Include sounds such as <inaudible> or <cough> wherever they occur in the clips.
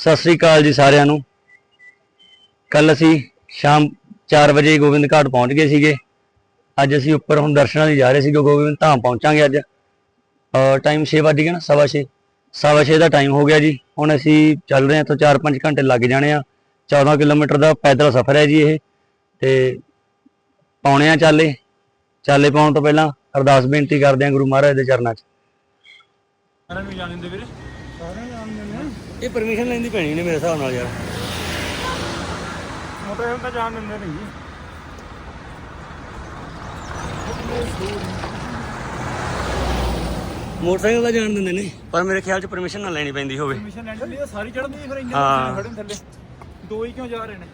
ਸਤਿ ਸ੍ਰੀ ਅਕਾਲ ਜੀ ਸਾਰਿਆਂ ਨੂੰ। ਕੱਲ ਅਸੀਂ ਸ਼ਾਮ 4 ਵਜੇ ਗੋਬਿੰਦ ਘਾਟ ਪਹੁੰਚ ਗਏ ਸੀਗੇ। ਅੱਜ ਅਸੀਂ ਉੱਪਰ ਹੁਣ ਦਰਸ਼ਨਾਂ ਲਈ ਜਾ ਰਹੇ ਸੀਗੇ। ਗੋਬਿੰਦ ਧਾਮ ਪਹੁੰਚਾਂਗੇ ਅੱਜ। ਟਾਈਮ 6 ਵਜੇ ਗਿਆ ਨਾ, ਸਵਾ ਛੇ। ਸਵਾ ਛੇ ਦਾ ਟਾਈਮ ਹੋ ਗਿਆ ਜੀ। ਹੁਣ ਅਸੀਂ ਚੱਲ ਰਹੇ ਹਾਂ ਤੋਂ 4-5 ਘੰਟੇ ਲੱਗ ਜਾਣੇ ਆ। 14 ਕਿਲੋਮੀਟਰ ਦਾ ਪੈਦਲ ਸਫ਼ਰ ਹੈ ਜੀ ਇਹ। ਤੇ ਪਾਉਣੇ ਆ ਚਾਲੇ। ਚਾਲੇ ਪਾਉਣ ਤੋਂ ਪਹਿਲਾਂ ਅਰਦਾਸ ਬੇਨਤੀ ਕਰਦੇ ਹਾਂ ਗੁਰੂ ਮਹਾਰਾਜ ਦੇ ਚਰਨਾਂ 'ਚ। ਸਾਰਿਆਂ ਨੂੰ ਜਾਣ ਵੀਰੇ ਸਾਰਿਆਂ ਨੂੰ ਜਾਣ ਦਿੰਦੇ ਆ ਇਹ ਪਰਮਿਸ਼ਨ ਲੈਂਦੀ ਪੈਣੀ ਨੇ ਮੇਰੇ ਹਿਸਾਬ ਨਾਲ ਯਾਰ। ਮੋਟਰਸਾਈਕਲ ਤਾਂ ਜਾਣ ਦਿੰਦੇ ਨਹੀਂ ਜੀ। ਮੋਟਰਸਾਈਕਲ ਦਾ ਜਾਣ ਦਿੰਦੇ ਨੇ। ਪਰ ਮੇਰੇ ਖਿਆਲ 'ਚ ਪਰਮਿਸ਼ਨ ਨਾ ਲੈਣੀ ਪੈਂਦੀ ਹੋਵੇ। ਪਰਮਿਸ਼ਨ ਲੈਣ ਲਈ ਸਾਰੀ ਚੜ੍ਹਦੀ ਫਿਰ ਇੰਨੇ। ਖੜੇ ਨੇ ਥੱਲੇ। ਦੋ ਹੀ ਕਿਉਂ ਜਾ ਰਹੇ ਨੇ?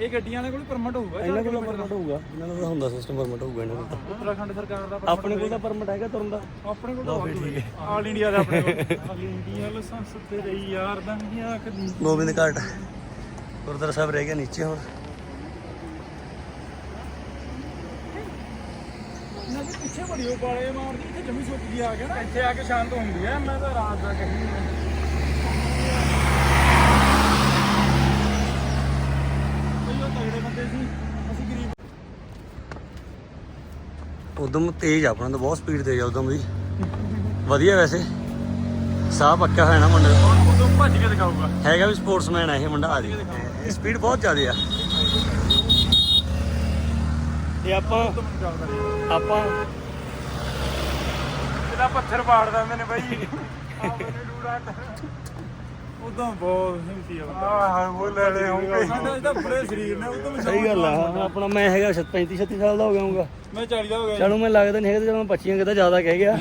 ਇਹ ਗੱਡੀਆਂ ਦੇ ਕੋਲ ਪਰਮਿਟ ਹੋਊਗਾ ਇਹਨਾਂ ਕੋਲ ਪਰਮਿਟ ਹੋਊਗਾ। ਇਹਨਾਂ ਦਾ ਹੁੰਦਾ ਸਿਸਟਮ ਪਰਮਿਟ ਹੋਊਗਾ ਇਹਨਾਂ ਦਾ ਉੱਤਰਾਖੰਡ ਸਰਕਾਰ ਦਾ ਆਪਣੇ ਕੋਲ ਤਾਂ ਪਰਮਿਟ ਹੈਗਾ ਤੁਰਨ ਦਾ। ਆਪਣੇ ਕੋਲ ਤਾਂ ਠੀਕ ਹੈ। ਆਲ ਇੰਡੀਆ ਦਾ ਆਪਣੇ ਕੋਲ। ਆਲ ਇੰਡੀਆ ਲਾਇਸੈਂਸ ਤੇਰੇ ਯਾਰ ਦਾ ਨਹੀਂ ਆਖਦੀ ਗੋਬਿੰਦ ਘਾਟ। ਗੁਰਦੁਆਰਾ ਸਾਹਿਬ ਰਹਿ ਗਿਆ ਨੀਚੇ ਹੁਣ ਨਾ ਜੀ ਪਿੱਛੇ ਬੜੀ ਉਹ ਬਾਲੇ ਮਾਰਦੀ ਇੱਥੇ ਜਮੀ ਸੁੱਕ ਗਈ ਆ ਗਿਆ ਨਾ ਇੱਥੇ ਆ ਕੇ ਸ਼ਾਂਤ ਹੁੰਦੀ ਹੈ ਮੈਂ ਤਾਂ ਰਾਤ ਦਾ ਕਹੀ ਬਈ ਉਹ ਤਗੜੇ ਬੰਦੇ ਸੀ ਅਸੀਂ ਗਰੀਬ ਉਦਮ ਤੇਜ਼ ਆ ਆਪਣਾ ਤਾਂ ਬਹੁਤ ਸਪੀਡ ਤੇਜ਼ ਆ ਉਦਮ ਦੀ। ਵਧੀਆ ਵੈਸੇ। ਸਾਹ ਪੱਕਾ ਹੋਇਆ ਨਾ ਮੁੰਡੇ ਦਾ। ਉਦੋਂ ਭੱਜ ਕੇ ਦਿਖਾਊਗਾ। ਹੈਗਾ ਵੀ ਸਪੋਰਟਸਮੈਨ ਆ ਇਹ ਮੁੰਡਾ ਆ ਦੀ ਸਪੀਡ ਬਹੁਤ ਜ਼ਿਆਦਾ ਆ। ਤੇ ਆਪਾਂ ਮੈਨੂੰ ਆਪਾਂ ਇਹਦਾ ਪੱਥਰ ਪਾੜ ਦਿੰਦੇ ਨੇ ਬਾਈ। ਆਪਣੇ ਡੂੜਾ ਉਦੋਂ ਬਹੁਤ ਹਿੰਮਤੀ ਆ ਬੰਦਾ। ਆਹ ਉਹ ਲੈ ਲੈ ਹੋਊਗਾ ਸਾਡਾ ਇਹਦਾ ਬੜੇ ਸਰੀਰ ਨੇ ਉਦੋਂ ਮੈਂ ਸਹੀ ਗੱਲ ਆ ਹੁਣ ਆਪਣਾ ਮੈਂ ਹੈਗਾ 35 36 ਸਾਲ ਦਾ ਹੋ ਗਿਆ ਹੂੰਗਾ ਮੈਂ 40 ਦਾ ਹੋ ਗਿਆ ਚਲੋ ਮੈਂ ਲੱਗਦਾ ਨਹੀਂ ਹੈਗਾ ਤੇ ਚਲੋ ਮੈਂ 25 ਕਿਤਾ ਜ਼ਿਆਦਾ ਕਹਿ ਗਿਆ।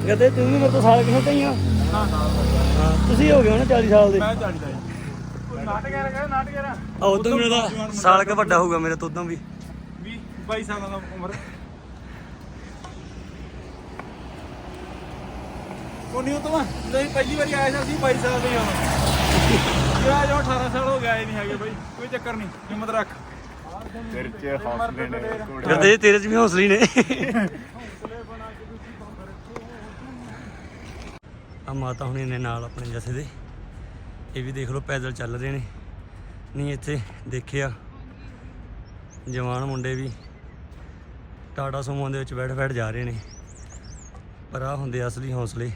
ਕਹਿੰਦੇ ਤੂੰ ਵੀ ਮੇਰੇ ਤੋਂ ਸਾਲ ਕਿਉਂ ਕਈਆਂ ਨਾ ਨਾ ਹਾਂ ਤੁਸੀਂ ਹੋ ਗਏ ਹੋ ਨਾ 40 ਸਾਲ ਦੇ। ਮੈਂ 40 ਦਾ ਨਾਟਕ ਕਰ ਕਰ ਨਾਟਕ ਕਰ ਆ ਉਦੋਂ ਮੇਰਾ ਤਾਂ ਸਾਲ ਕ ਵੱਡਾ ਹੋਊਗਾ ਮੇਰੇ ਤੋਂ ਉਦੋਂ ਵੀ। 20 22 ਸਾਲਾਂ ਦਾ ਉਮਰ। ਉਹ ਨਹੀਂ ਉਤਮਾ ਨਹੀਂ ਪਹਿਲੀ ਵਾਰੀ ਆਇਆ ਸੀ 22 ਸਾਲ ਦੇ ਹਾਂ ਕਿਹਾ ਜੋ 18 ਸਾਲ ਹੋ ਗਏ ਨਹੀਂ ਹੈਗੇ ਬਾਈ ਕੋਈ ਚੱਕਰ ਨਹੀਂ ਹਿੰਮਤ ਰੱਖ। ਸਿਰ 'ਚ ਹੌਸਲੇ ਨੇ ਕਰਦੇ ਤੇਰੇ ਚ ਵੀ ਹੌਸਲੇ ਨੇ। ਆ ਮਾਤਾ ਹੁਣੇ ਨੇ ਨਾਲ ਆਪਣੇ ਜਥੇ ਦੇ। ਇਹ ਵੀ ਦੇਖ ਲਓ ਪੈਦਲ ਚੱਲ ਰਹੇ ਨੇ। ਨਹੀਂ ਇੱਥੇ ਦੇਖਿਆ ਜਵਾਨ ਮੁੰਡੇ ਵੀ ਟਾਟਾ ਸੁਮੋ ਦੇ ਵਿੱਚ ਬੈਠ ਬੈਠ ਜਾ ਰਹੇ ਨੇ। ਪਰ ਆ ਹੁੰਦੇ ਆ ਅਸਲੀ ਹੌਸਲੇ।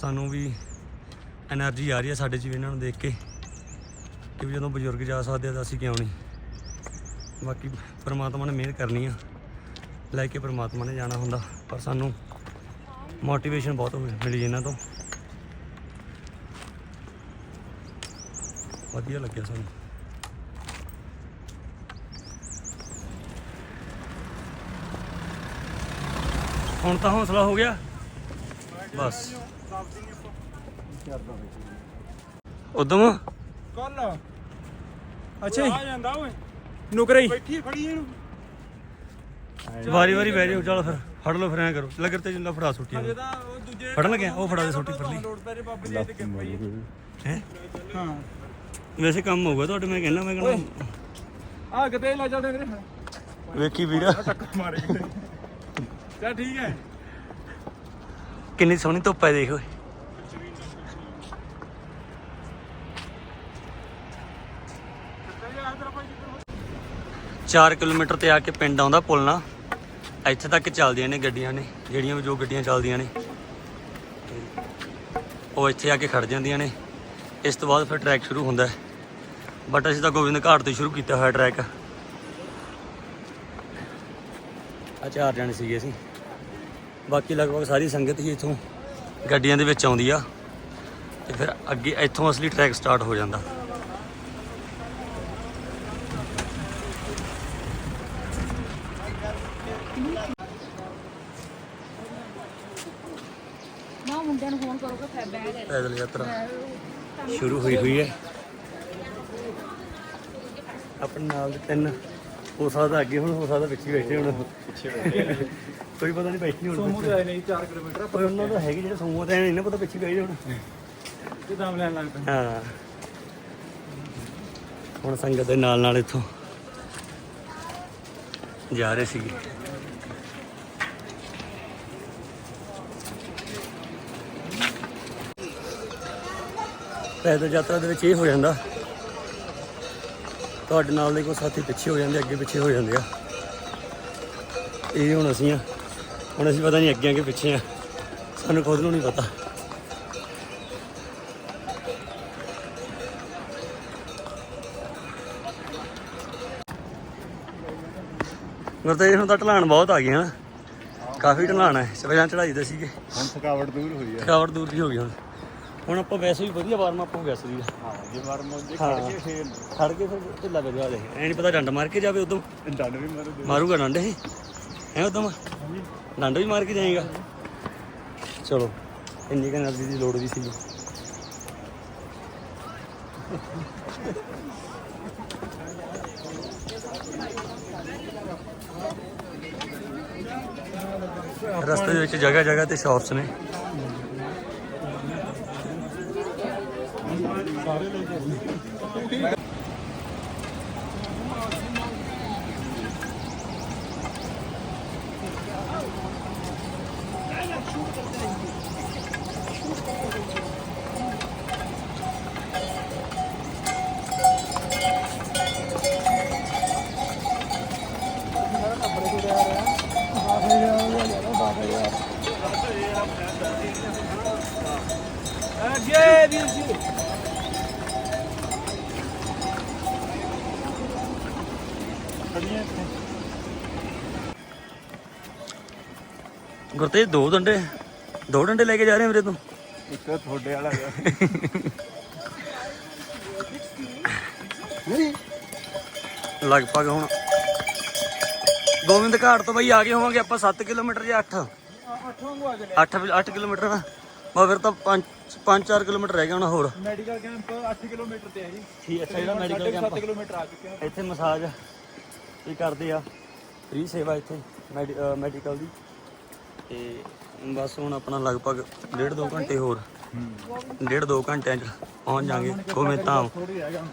ਸਾਨੂੰ ਵੀ એનર્ਜੀ ਆ ਰਹੀ ਹੈ ਸਾਡੇ 'ਚ ਵੀ ਇਹਨਾਂ ਨੂੰ ਦੇਖ ਕੇ ਕਿ ਵੀ ਜਦੋਂ ਬਜ਼ੁਰਗ ਜਾ ਸਕਦੇ ਆ ਤਾਂ ਅਸੀਂ ਕਿਉਂ ਨਹੀਂ। ਬਾਕੀ ਪਰਮਾਤਮਾ ਨੇ ਮਿਹਨਤ ਕਰਨੀ ਆ, ਲੈ ਕੇ ਪਰਮਾਤਮਾ ਨੇ ਜਾਣਾ ਹੁੰਦਾ, ਪਰ ਸਾਨੂੰ ਮੋਟੀਵੇਸ਼ਨ ਬਹੁਤ ਮਿਲੀ ਇਹਨਾਂ ਤੋਂ। ਵਧੀਆ ਲੱਗਿਆ ਸਾਨੂੰ। ਹੁਣ ਤਾਂ ਹੌਸਲਾ ਹੋ ਗਿਆ। ਬਸ। ਉਦਮ? ਕੱਲ। ਅੱਛਾ ਆ ਜਾਂਦਾ ਓਏ। ਨੁਕਰੇ ਬੈਠੀ ਫੜੀ ਇਹਨੂੰ। ਵਾਰੀ ਵਾਰੀ ਬਹਿ ਜਾਓ ਚਲੋ ਫਿਰ। ਫੜ ਲਓ ਫਿਰ ਐਂ ਕਰੋ। ਲਗਰ ਤੇ ਜਿੰਦਾ ਫੜਾ ਸੁੱਟੀ ਹਜੇ ਤਾਂ ਉਹ ਦੂਜੇ ਫੜਨ ਲੱਗਿਆ ਉਹ ਫੜਾ ਦੇ ਸੁੱਟੀ ਫੜ ਲਈ ਹੀ ਵੈਸੇ ਕੰਮ ਹੋਊਗਾ ਤੁਹਾਡੇ ਮੈਂ ਕਹਿੰਦਾ ਮੈਂ ਕਹਿੰਦਾ। ਆ ਕਿਤੇ ਲੈ ਚੱਲਦੇ ਵੀਰੇ ਵੇਖੀ ਵੀਰ ਟੱਕਰ ਮਾਰੇ। ਚੱਲ ਠੀਕ ਹੈ। ਕਿੰਨੀ ਸੋਹਣੀ ਧੁੱਪ ਹੈ, ਦੇਖੋ ਚਾਰ ਕਿਲੋਮੀਟਰ ਤੇ ਆ ਕੇ ਪਿੰਡ ਆਉਂਦਾ ਪੁਲਨਾ ਇੱਥੇ ਤੱਕ ਚੱਲਦੀਆਂ ਨੇ ਗੱਡੀਆਂ ਨੇ, ਜਿਹੜੀਆਂ ਵੀ ਜੋ ਗੱਡੀਆਂ ਚੱਲਦੀਆਂ ਨੇ। ਉਹ ਇੱਥੇ ਆ ਕੇ ਖੜ ਜਾਂਦੀਆਂ ਨੇ। ਇਸ ਤੋਂ ਬਾਅਦ ਫਿਰ ਟਰੈਕ ਸ਼ੁਰੂ ਹੁੰਦਾ ਹੈ। ਬਟ ਅਸੀਂ ਤਾਂ ਗੋਬਿੰਦ ਘਾਟ ਤੋਂ ਸ਼ੁਰੂ ਕੀਤਾ ਹੋਇਆ ਟਰੈਕ ਆ ਚਾਰ ਜਣੇ ਸੀਗੇ ਅਸੀਂ। ਬਾਕੀ ਲਗਭਗ ਸਾਰੀ ਸੰਗਤ ਹੀ ਇੱਥੋਂ ਗੱਡੀਆਂ ਦੇ ਵਿੱਚ ਆਉਂਦੀ ਆ ਤੇ ਫਿਰ ਅੱਗੇ ਇੱਥੋਂ ਅਸਲੀ ਟਰੈਕ ਸਟਾਰਟ ਹੋ ਜਾਂਦਾ। ਨਾ ਮੁੰਡਿਆਂ ਨੂੰ ਫੋਨ ਕਰੋਗੇ ਫਿਰ ਬਹਿ ਗਏ ਪੈਦਲ ਯਾਤਰਾ ਸ਼ੁਰੂ ਹੋਈ ਹੋਈ ਹੈ। ਆਪਣੇ ਨਾਲ ਦੇ ਤਿੰਨ ਹੋ ਸਕਦਾ ਅੱਗੇ ਹੁਣ ਹੋ ਸਕਦਾ ਪਿੱਛੇ ਬੈਠੇ ਹੁਣ। ਪਿੱਛੇ ਕੋਈ ਪਤਾ ਨਹੀਂ ਬੈਠੀ ਹੁਣ ਸੋਮੂ ਤੇ ਆਏ ਨਹੀਂ 4 ਕਿਲੋਮੀਟਰ ਪਰ ਉਹਨਾਂ ਦਾ ਹੈਗੇ ਜਿਹੜੇ ਸੂਮੋ ਤੇ ਨਹੀਂ ਨਾ ਪਤਾ ਪਿੱਛੇ ਬੈਠੇ ਹੁਣ। ਤੇ ਦਾਮ ਲੈਣ ਲੱਗ ਪਏ ਹਾਂ। ਹੁਣ ਸੰਗਤ ਦੇ ਨਾਲ ਨਾਲ ਇੱਥੋਂ ਜਾ ਰਹੇ ਸੀਗੇ। ਪੈਦਲ ਯਾਤਰਾ ਦੇ ਵਿੱਚ ਇਹ ਹੋ ਜਾਂਦਾ। ਤੁਹਾਡੇ ਨਾਲ ਦੇ ਕੋਈ ਸਾਥੀ ਪਿੱਛੇ ਹੋ ਜਾਂਦੇ ਅੱਗੇ ਪਿੱਛੇ ਹੋ ਜਾਂਦੇ ਆ। ਇਹ ਹੁਣ ਅਸੀਂ ਆ। ਹੁਣ ਅਸੀਂ ਪਤਾ ਨਹੀਂ ਅੱਗੇ ਅੱਗੇ ਪਿੱਛੇ ਆ। ਸਾਨੂੰ ਖੁਦ ਨੂੰ ਨਹੀਂ ਪਤਾ। ਗੁਰਤੇਜ ਹੁਣ ਤਾਂ ਢਲਾਣ ਬਹੁਤ ਆ ਗਈ ਹਨ? ਕਾਫੀ ਢਲਾਣ ਹੈ ਪਹਿਲਾਂ ਚੜਾਈ ਦੇ ਸੀਗੇ। ਹੁਣ ਥਕਾਵਟ ਦੂਰ ਹੋਈ ਹੈ ਥਕਾਵਟ ਦੂਰ ਦੀ ਹੋ ਗਈ ਹੁਣ। ਹੁਣ ਆਪਾਂ ਵੈਸੇ ਵੀ ਵਧੀਆ ਵਾਰਮ ਅਪ ਹੋ ਗਿਆ ਸਰੀਰ। ਹਾਂ ਜੇ ਵਾਰ ਮੋਜੇ ਹਾਂ। ਖੜ ਕੇ ਫੇਰ। ਖੜ ਕੇ ਫਿਰ ਢਿੱਲਾ ਪਿਆ ਦੇ ਐ ਨਹੀਂ ਪਤਾ ਡੰਡ ਮਾਰ ਕੇ ਜਾਵੇ ਉਦੋਂ। ਡੰਡ ਵੀ ਮਾਰੂ ਦੇ ਮਾਰੂਗਾ ਡੰਡ ਇਹ? ਐ ਉਦੋਂ। ਡੰਡ ਵੀ ਮਾਰ ਕੇ ਜਾਏਗਾ। ਚਲੋ, ਇੰਨੀ ਕੁ એનર્ਜੀ ਦੀ ਲੋੜ ਵੀ ਸੀ। ਰਸਤੇ ਦੇ ਵਿੱਚ ਜਗ੍ਹਾ ਜਗ੍ਹਾ ਤੇ ਸ਼ਾਪਸ ਨੇ। ਅੱਗੇ ਵੀਰ ਜੀ। ਗੁਰਤੇਜ ਦੋ ਡੰਡੇ। ਦੋ ਡੰਡੇ ਲੈ ਕੇ ਜਾ ਰਹੇ ਮੇਰੇ ਤੋਂ? ਇੱਕ ਤੁਹਾਡੇ ਵਾਲਾ ਹੈ। ਲਗਭਗ ਹੁਣ। ਗੋਬਿੰਦ ਘਾਟ ਤੋਂ ਬਈ ਆ ਗਏ ਹੋਵਾਂਗੇ ਆਪਾਂ 7 ਕਿਲੋਮੀਟਰ ਜਾਂ 8 ਅੱਠੋਂ ਨੂੰ ਆ ਗਏ 8 8 ਕਿਲੋਮੀਟਰ ਨਾ ਬਾ ਫਿਰ ਤਾਂ 5 5-4 ਕਿਲੋਮੀਟਰ ਰਹਿ ਗਿਆ ਹੁਣ ਹੋਰ। ਮੈਡੀਕਲ ਕੈਂਪ 8 ਕਿਲੋਮੀਟਰ ਤੇ ਹੈ ਜੀ। ਠੀਕ ਅੱਛਾ ਜਿਹੜਾ ਮੈਡੀਕਲ 7 ਕੈਂਪ ਕਿਲੋਮੀਟਰ ਆ ਚੁੱਕੇ ਇੱਥੇ ਮਸਾਜ ਵੀ ਕਰਦੇ ਆ। ਫ੍ਰੀ ਸੇਵਾ ਇੱਥੇ ਮੈਡੀਕਲ ਦੀ। ਤੇ ਬਸ ਹੁਣ ਆਪਣਾ ਲਗਭਗ ਡੇਢ ਦੋ ਘੰਟੇ ਹੋਰ। ਡੇਢ ਦੋ ਘੰਟਿਆਂ ਚ ਪਹੁੰਚ ਜਾਾਂਗੇ। ਗਿਆ ਹੁਣ।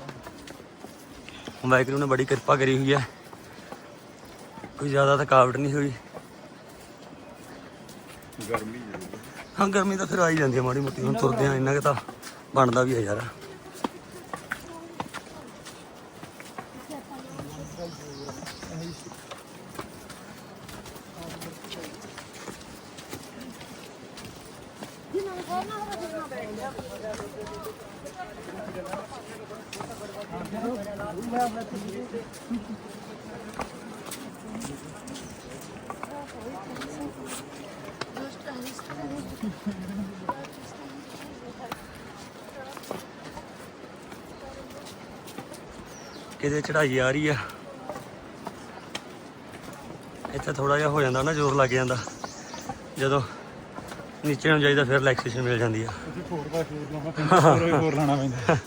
ਵਾਹਿਗੁਰੂ ਨੇ ਬੜੀ ਕਿਰਪਾ ਕਰੀ ਹੋਈ ਹੈ। ਕੋਈ ਜ਼ਿਆਦਾ ਥਕਾਵਟ ਨਹੀਂ ਹੋਈ। ਗਰਮੀ ਜ਼ਰੂਰ ਹਾਂ, ਗਰਮੀ ਤਾਂ ਫਿਰ ਆ ਹੀ ਜਾਂਦੀ ਹੈ ਮਾੜੀ ਮੋਟੀ, ਹੁਣ ਤੁਰਦੇ ਆ ਇੰਨਾ ਕਿ ਤਾਂ ਬਣਦਾ ਵੀ ਹੈ ਯਾਰ। ਕਿਤੇ ਚੜਾਈ ਆ ਰਹੀ ਆ। ਇੱਥੇ ਥੋੜਾ ਜਿਹਾ ਹੋ ਜਾਂਦਾ ਨਾ ਜ਼ੋਰ ਲੱਗ ਜਾਂਦਾ। ਜਦੋਂ ਨੀਚੇ ਨੂੰ ਜਾਈਦਾ ਫਿਰ ਰਿਲੈਕਸੇਸ਼ਨ ਮਿਲ ਜਾਂਦੀ ਆ। ਅਸੀਂ ਫੋਰ ਬਾਈ ਫੋਰ ਲਾਉਣਾ ਪੈਂਦਾ <laughs> ਪੈਂਦਾ।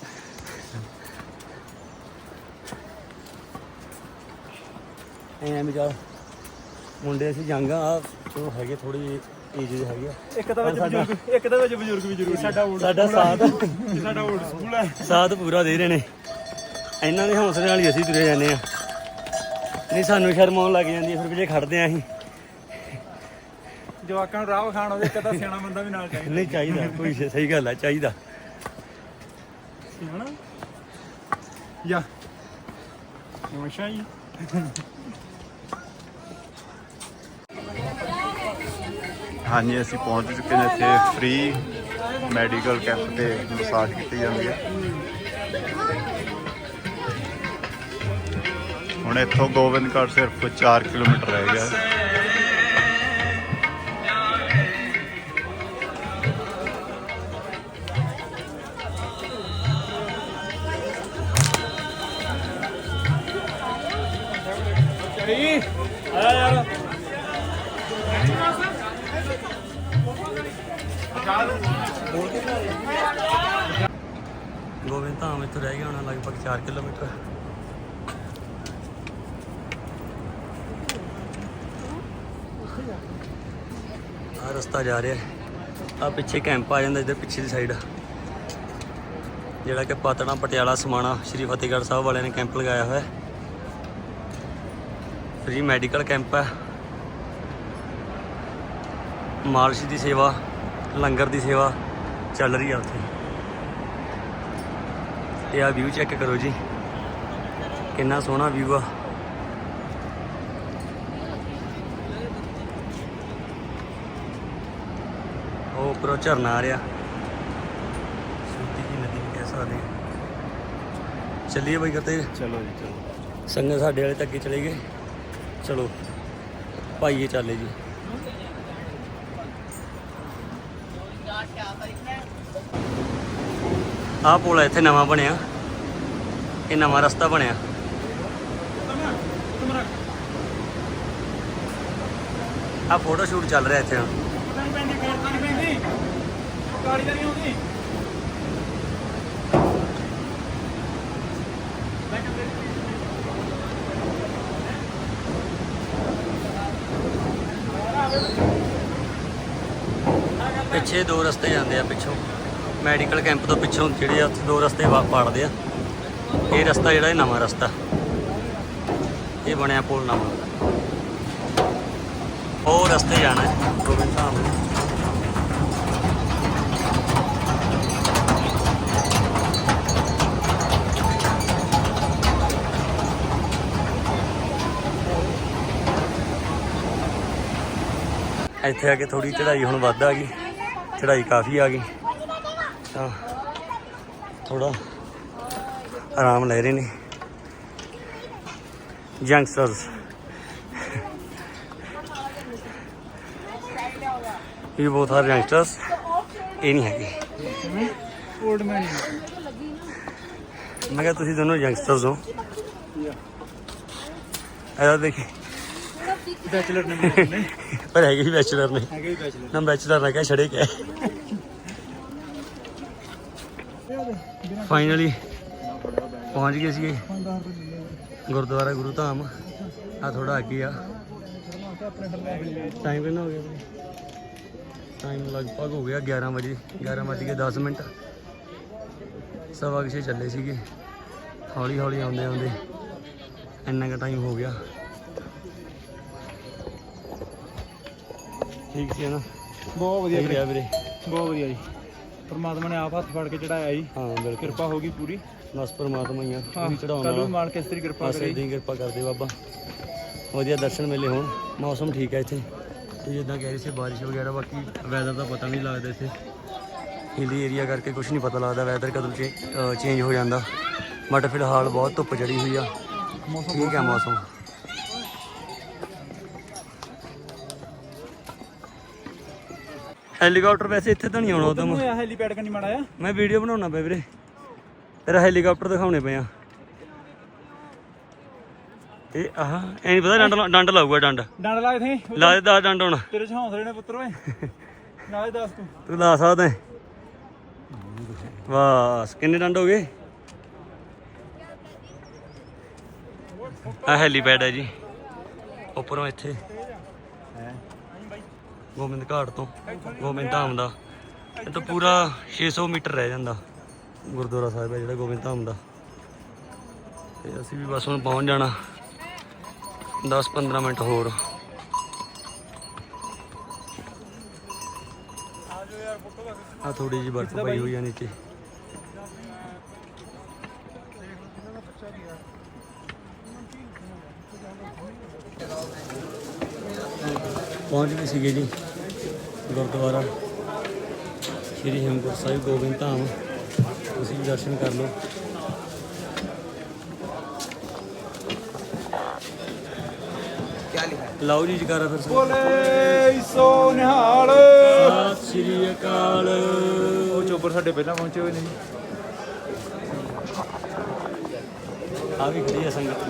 ਜਾ ਮੁੰਡੇ ਅਸੀਂ ਜੰਗ ਆ ਉਹ ਹੈਗੇ ਥੋੜੀ ਏਜ ਦੇ ਹੈਗੇ ਆ। ਇੱਕ ਤਾਂ ਵਿੱਚ ਬਜ਼ੁਰਗ ਇੱਕ ਤਾਂ ਵਿੱਚ ਬਜ਼ੁਰਗ ਵੀ ਜ਼ਰੂਰੀ ਸਾਡਾ ਸਾਡਾ ਸਾਥ ਸਾਡਾ ਓਲਡ ਸਕੂਲ ਹੈ ਸਾਥ ਪੂਰਾ ਦੇ ਰਹੇ ਨੇ। ਇਹਨਾਂ ਦੇ ਹੌਸਲੇ ਨਾਲ ਹੀ ਅਸੀਂ ਤੁਰੇ ਜਾਂਦੇ ਆ ਨਹੀਂ ਸਾਨੂੰ ਸ਼ਰਮ ਆਉਣ ਲੱਗ ਜਾਂਦੀ ਹੈ ਫਿਰ ਵੀ ਜੇ ਖੜਦੇ ਆ ਅਸੀਂ। ਜਵਾਕਾਂ ਨੂੰ ਰਾਹ ਵਿਖਾਣ ਉਹਦੇ ਇੱਕ ਤਾਂ ਸਿਆਣਾ ਬੰਦਾ ਵੀ ਨਾਲ ਚਾਹੀਦਾ। ਨਹੀਂ ਚਾਹੀਦਾ ਕੋਈ ਸਹੀ ਗੱਲ ਆ ਚਾਹੀਦਾ। ਸਿਆਣਾ? ਯਾ। ਨਮਸਕਾਰ ਜੀ ਹਾਂਜੀ ਅਸੀਂ ਪਹੁੰਚ ਚੁੱਕੇ ਨੇ ਇੱਥੇ ਫ੍ਰੀ ਮੈਡੀਕਲ ਕੈਂਪ ਤੇ ਮਸਾਜ ਕੀਤੀ ਜਾਂਦੀ ਹੈ। ਹੁਣ ਇੱਥੋਂ ਗੋਬਿੰਦਗੜ੍ਹ ਸਿਰਫ 4 ਕਿਲੋਮੀਟਰ ਰਹਿ ਗਿਆ। ਰਸਤਾ ਜਾ ਰਿਹਾ ਆ ਪਿੱਛੇ ਕੈਂਪ ਆ ਜਾਂਦਾ ਇੱਧਰ ਪਿੱਛੇ ਦੀ ਸਾਈਡ ਜਿਹੜਾ ਕਿ ਪਾਤਣਾ ਪਟਿਆਲਾ ਸਮਾਣਾ ਸ਼੍ਰੀ ਫਤਿਹਗੜ੍ਹ ਸਾਹਿਬ ਵਾਲਿਆਂ ਨੇ ਕੈਂਪ ਲਗਾਇਆ ਹੋਇਆ ਹੈ। ਫ੍ਰੀ ਮੈਡੀਕਲ ਕੈਂਪ ਹੈ। ਮਾਲਸ਼ ਦੀ ਸੇਵਾ, ਲੰਗਰ ਦੀ ਸੇਵਾ ਚੱਲ ਰਹੀ ਆ ਉੱਥੇ। ਤੇ ਆ ਵਿਊ ਚੈੱਕ ਕਰੋ ਜੀ। ਕਿੰਨਾ ਸੋਹਣਾ ਵਿਊ ਆ। ਉਹ ਉੱਪਰੋਂ ਝਰਨਾ ਆ ਰਿਹਾ। ਛੋਟੀ ਜੀ ਨਦੀ ਕਹਿ ਸਕਦੇ ਹਾਂ ਚੱਲੀਏ ਬਾਈ ਕਰਤੇ ਚਲੋ ਜੀ ਚਲੋ। ਸੰਗਤ ਸਾਡੇ ਵਾਲੇ ਤੱਕ ਅੱਗੇ ਚਲੇ ਗਏ। ਚਲੋ ਭਾਈਏ ਚੱਲੇ ਜੀ। ਆਹ ਪੁਲ ਇੱਥੇ ਨਵਾਂ ਬਣਿਆ। ਇਹ ਨਵਾਂ ਰਸਤਾ ਬਣਿਆ। ਆ ਫੋਟੋ ਸ਼ੂਟ ਚੱਲ ਰਿਹਾ ਇੱਥੇ ਹੁਣ ਨਹੀਂ ਪੈਂਦੀ ਕੋਲ ਤਾਂ ਨਹੀਂ ਪੈਂਦੀ ਗਾੜੀ ਤਾਂ ਨਹੀਂ ਆਉਂਦੀ ਪਿੱਛੇ ਦੋ ਰਸਤੇ ਜਾਂਦੇ ਆ ਪਿੱਛੋਂ। ਮੈਡੀਕਲ ਕੈਂਪ ਤੋਂ ਪਿੱਛੋਂ ਜਿਹੜੇ ਆ ਉੱਥੇ ਦੋ ਰਸਤੇ ਵਾ- ਪਾੜਦੇ ਆ। ਇਹ ਰਸਤਾ ਜਿਹੜਾ ਇਹ ਨਵਾਂ ਰਸਤਾ। ਇਹ ਬਣਿਆ ਪੁਲ ਨਵਾਂ। ਉਹ ਰਸਤੇ ਜਾਣਾ ਹੈ। ਗੋਬਿੰਦ ਧਾਮ ਨੂੰ ਇੱਥੇ ਆ ਕੇ ਥੋੜੀ ਚੜ੍ਹਾਈ ਹੁਣ ਵੱਧ ਆ ਗਈ। ਚੜ੍ਹਾਈ ਕਾਫੀ ਆ ਗਈ। ਤਾਂ ਥੋੜਾ ਆਰਾਮ ਲੈ ਰਹੇ ਨੇ। ਯੰਗਸਟਰਸ। ਇਹ ਬਹੁਤ ਸਾਰੇ ਯੰਗਸਟਰਸ। ਇਹ ਨਹੀਂ ਹੈਗੇ। ਓਲਡ ਮੈਨ ਮੈਂ ਕਿਹਾ ਤੁਸੀਂ ਦੋਨੋਂ ਯੰਗਸਟਰਸ ਹੋ। ਇਹਦਾ ਦੇਖੀ। ਬੈਚਲਰ ਨੇ। ਪਰ ਹੈਗੇ ਬੈਚਲਰ ਨੇ। ਹੈਗੇ ਬੈਚਲਰ ਨਾ। ਬੈਚਲਰ ਨਾ ਕਹਿ ਛੜੇ ਕਹਿ। ਫਾਈਨਲੀ ਪਹੁੰਚ ਗਏ ਸੀਗੇ। ਗੁਰਦੁਆਰਾ ਗੁਰੂ ਧਾਮ। ਆ ਥੋੜਾ ਅੱਗੇ ਆ। ਟਾਈਮ ਕਿੰਨਾ ਹੋ ਗਿਆ ਟਾਈਮ ਲਗਭਗ ਹੋ ਗਿਆ 11 ਵਜੇ 11 ਵਜੇ ਕੇ 10 ਮਿੰਟ। ਸਵਾ ਕੁ ਛੇ ਚੱਲੇ ਸੀਗੇ। ਹੌਲੀ ਹੌਲੀ ਆਉਂਦੇ ਆਉਂਦੇ ਇੰਨਾ ਕੁ ਟਾਈਮ ਹੋ ਗਿਆ। ਠੀਕ ਸੀ ਨਾ ਬਹੁਤ ਵਧੀਆ ਰਿਹਾ ਵੀਰੇ। ਬਹੁਤ ਵਧੀਆ ਜੀ। ਪਰਮਾਤਮਾ ਨੇ ਆਪ ਹੱਥ ਫੜ ਕੇ ਚੜਾਇਆ ਜੀ। ਹਾਂ ਬਿਲਕੁਲ। ਕਿਰਪਾ ਹੋ ਗਈ ਪੂਰੀ। ਬਸ ਪਰਮਾਤਮਾ ਹੀ ਆ ਉਹੀ ਚੜਾਉਣ ਕੱਲੂ ਮਾਲਕ ਇਸ ਤਰੀ ਕਿਰਪਾ ਬਸ ਕਰੇ। ਹੀ ਕਿਰਪਾ ਕਰਦੇ ਬਾਬਾ। ਵਧੀਆ ਦਰਸ਼ਨ ਮੇਲੇ ਹੋਣ। ਮੌਸਮ ਠੀਕ ਹੈ ਇੱਥੇ। ਤੇ ਜਿੱਦਾਂ ਕਹਿ ਰਹੇ ਸੀ ਬਾਰਿਸ਼ ਵਗੈਰਾ ਬਾਕੀ ਵੈਦਰ ਦਾ ਪਤਾ ਨਹੀਂ ਲੱਗਦਾ ਇੱਥੇ। ਹਿਲੀ ਏਰੀਆ ਕਰਕੇ ਕੁਝ ਨਹੀਂ ਪਤਾ ਲੱਗਦਾ ਵੈਦਰ ਕਦੋਂ ਚੇਂਜ ਹੋ ਜਾਂਦਾ। ਬਟ ਫਿਲਹਾਲ ਬਹੁਤ ਧੁੱਪ ਚੜੀ ਹੋਈ ਆ। ਠੀਕ ਹੈ ਮੌਸਮ। ਹੈਲੀਕਾਪਟਰ ਵੈਸੇ ਇੱਥੇ ਤਾਂ ਨਹੀਂ ਆਉਣਾ ਉਦੋਂ ਇਹ ਹੈਲੀਪੈਡ ਕੰਨੀ ਮਾੜਾ ਆ ਮੈਂ ਵੀਡੀਓ ਬਣਾਉਣਾ ਪਿਆ ਵੀਰੇ। ਤੇਰਾ ਹੈਲੀਕਾਪਟਰ ਦਿਖਾਉਣੇ ਪਏ ਆ। ਇਹ ਆਹ ਐ ਨਹੀਂ ਪਤਾ ਡੰਡ ਲਾ- ਡੰਡ ਲਾਊਗਾ ਡੰਡ। ਡੰਡ ਲਾ ਇਥੇ। ਲਾ ਦੇ ਦਸ ਡੰਡ ਹੁਣ। ਤੇਰੇ ਚ ਹੌਸਲੇ ਨੇ ਪੁੱਤਰ ਓਏ। ਨਾਲੇ ਦੱਸ ਤੂੰ। ਤੂੰ ਲਾ ਸਕਦਾ ਹੈ। ਬਸ ਕਿੰਨੇ ਡੰਡ ਹੋ ਗਏ? ਆ ਹੈਲੀਪੈਡ ਹੈ ਜੀ। ਉੱਪਰੋਂ ਇੱਥੇ। ਗੋਬਿੰਦ ਘਾਟ ਤੋਂ, ਗੋਬਿੰਦ ਧਾਮ ਦਾ। ਇਹ ਤਾਂ ਪੂਰਾ 600 ਮੀਟਰ ਰਹਿ ਜਾਂਦਾ ਗੁਰਦੁਆਰਾ ਸਾਹਿਬ ਹੈ ਜਿਹੜਾ ਗੋਬਿੰਦ ਧਾਮ ਦਾ। ਤੇ ਅਸੀਂ ਵੀ ਬਸ ਹੁਣ ਪਹੁੰਚ ਜਾਣਾ। 10-15 ਮਿੰਟ ਹੋਰ। ਆ ਥੋੜੀ ਜਿਹੀ ਬਰਫ਼ ਪਈ ਹੋਈ ਆ ਨੀਚੇ। ਪਹੁੰਚ ਗਏ ਸੀਗੇ ਜੀ। ਗੁਰਦੁਆਰਾ ਸ਼੍ਰੀ ਹੇਮਕੁੰਟ ਸਾਹਿਬ ਗੋਬਿੰਦ ਧਾਮ। ਤੁਸੀਂ ਦਰਸ਼ਨ ਕਰ ਲਓ। ਲਓ ਜੀ ਜਕਾਰਾ ਫਿਰ ਸਤਿ ਬੋਲੇ ਸੋ ਨਿਹਾਲ। ਸ੍ਰੀ ਅਕਾਲ। ਉਹ ਚੋਬਰ ਸਾਡੇ ਪਹਿਲਾਂ ਪਹੁੰਚੇ ਹੋਏ ਨੇ ਜੀ। ਆ ਵੀ ਖੜੀ ਹੈ ਸੰਗਤ।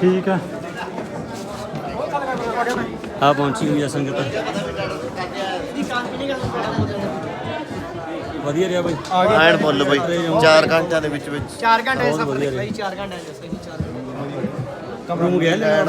ਠੀਕ ਆ। ਆ ਪਹੁੰਚੀ ਹੋਈ ਆ ਸੰਗਤ। ਵਧੀਆ ਰਿਹਾ ਬਾਈ। ਐਨ ਫੁੱਲ ਬਈ। 4 ਘੰਟਿਆਂ ਦੇ ਵਿੱਚ ਵਿੱਚ। 4 ਘੰਟੇ ਬਹੁਤ ਸਫ਼ਰ ਵਧੀਆ ਹੈ ਰਿਹਾ। ਭਾਈ 4 ਘੰਟੇ ਦੱਸੇ ਜੀ 4 ਰੂਮ ਗਿਆ ਲੈਣ?